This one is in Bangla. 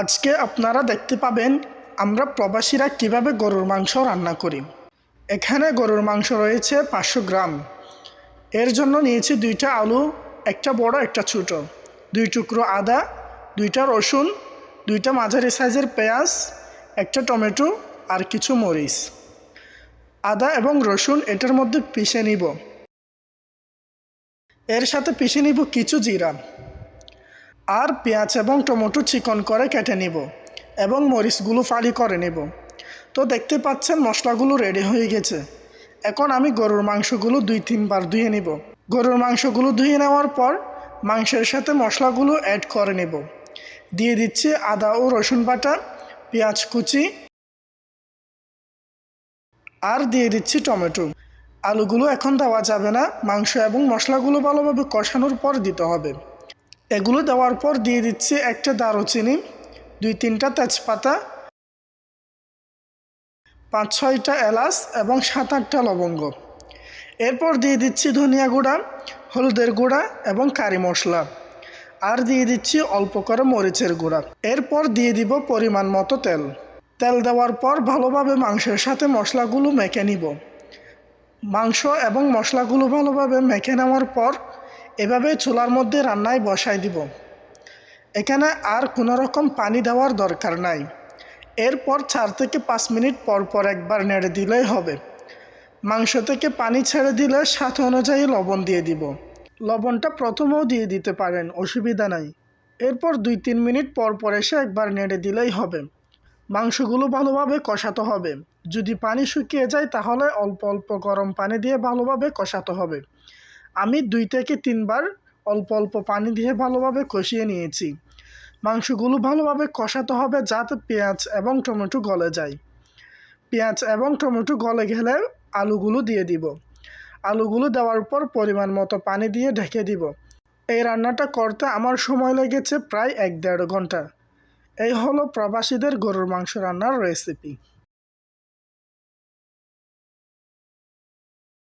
আজকে আপনারা দেখতে পাবেন আমরা প্রবাসীরা কীভাবে গরুর মাংস রান্না করি। এখানে গরুর মাংস রয়েছে পাঁচশো গ্রাম। এর জন্য নিয়েছি দুইটা আলু, একটা বড়, একটা ছোট। দুই টুকরো আদা, দুইটা রসুন, দুইটা মাঝারি সাইজের পেঁয়াজ, একটা টমেটো আর কিছু মরিচ। আদা এবং রসুন এটার মধ্যে পিষে নিব। এর সাথে পিষে নিব কিছু জিরা। আর পেঁয়াজ এবং টমেটো চিকন করে কেটে নিব এবং মরিচগুলো ফালি করে নেব। তো দেখতে পাচ্ছেন মশলাগুলো রেডি হয়ে গেছে। এখন আমি গরুর মাংসগুলো দুই তিনবার ধুয়ে নিব। গরুর মাংসগুলো ধুয়ে নেওয়ার পর মাংসের সাথে মশলাগুলো অ্যাড করে নেব। দিয়ে দিচ্ছি আদা ও রসুন বাটা, পেঁয়াজ কুচি আর দিয়ে দিচ্ছি টমেটো। আলুগুলো এখন দেওয়া যাবে না, মাংস এবং মশলাগুলো ভালোভাবে কষানোর পর দিতে হবে। এগুলো দেওয়ার পর দিয়ে দিচ্ছি একটা দারুচিনি, দুই তিনটা তেজপাতা, পাঁচ ছয়টা এলাচ এবং সাত আটটা লবঙ্গ। এরপর দিয়ে দিচ্ছি ধনিয়া গুঁড়া, হলুদের গুঁড়া এবং কারি মশলা। আর দিয়ে দিচ্ছি অল্প করে মরিচের গুঁড়া। এরপর দিয়ে দিব পরিমাণ মতো তেল। তেল দেওয়ার পর ভালোভাবে মাংসের সাথে মশলাগুলো মেখে নিব। মাংস এবং মশলাগুলো ভালোভাবে মেখে নেওয়ার পর এভাবে চুলার মধ্যে রান্নায় বসাই দিব। এখানে আর কোনো রকম পানি দেওয়ার দরকার নাই। এরপর চার থেকে পাঁচ মিনিট পর পর একবার নেড়ে দিলেই হবে। মাংস থেকে পানি ছেড়ে দিলে স্বাদ অনুযায়ী লবণ দিয়ে দিব। লবণটা প্রথমেও দিয়ে দিতে পারেন, অসুবিধা নাই। এরপর দুই তিন মিনিট পর পর এসে একবার নেড়ে দিলেই হবে। মাংসগুলো ভালোভাবে কষাতে হবে। যদি পানি শুকিয়ে যায় তাহলে অল্প অল্প গরম পানি দিয়ে ভালোভাবে কষাতে হবে। আমি দুই থেকে তিনবার অল্প অল্প পানি দিয়ে ভালোভাবে কষিয়ে নিয়েছি। মাংসগুলো ভালোভাবে কষাতে হবে যাতে পেঁয়াজ এবং টমেটো গলে যায়। পেঁয়াজ এবং টমেটো গলে গেলে আলুগুলো দিয়ে দিব। আলুগুলো দেওয়ার পর পরিমাণ মতো পানি দিয়ে ঢেকে দিব। এই রান্নাটা করতে আমার সময় লেগেছে প্রায় এক দেড় ঘণ্টা। এই হলো প্রবাসীদের গরুর মাংস রান্নার রেসিপি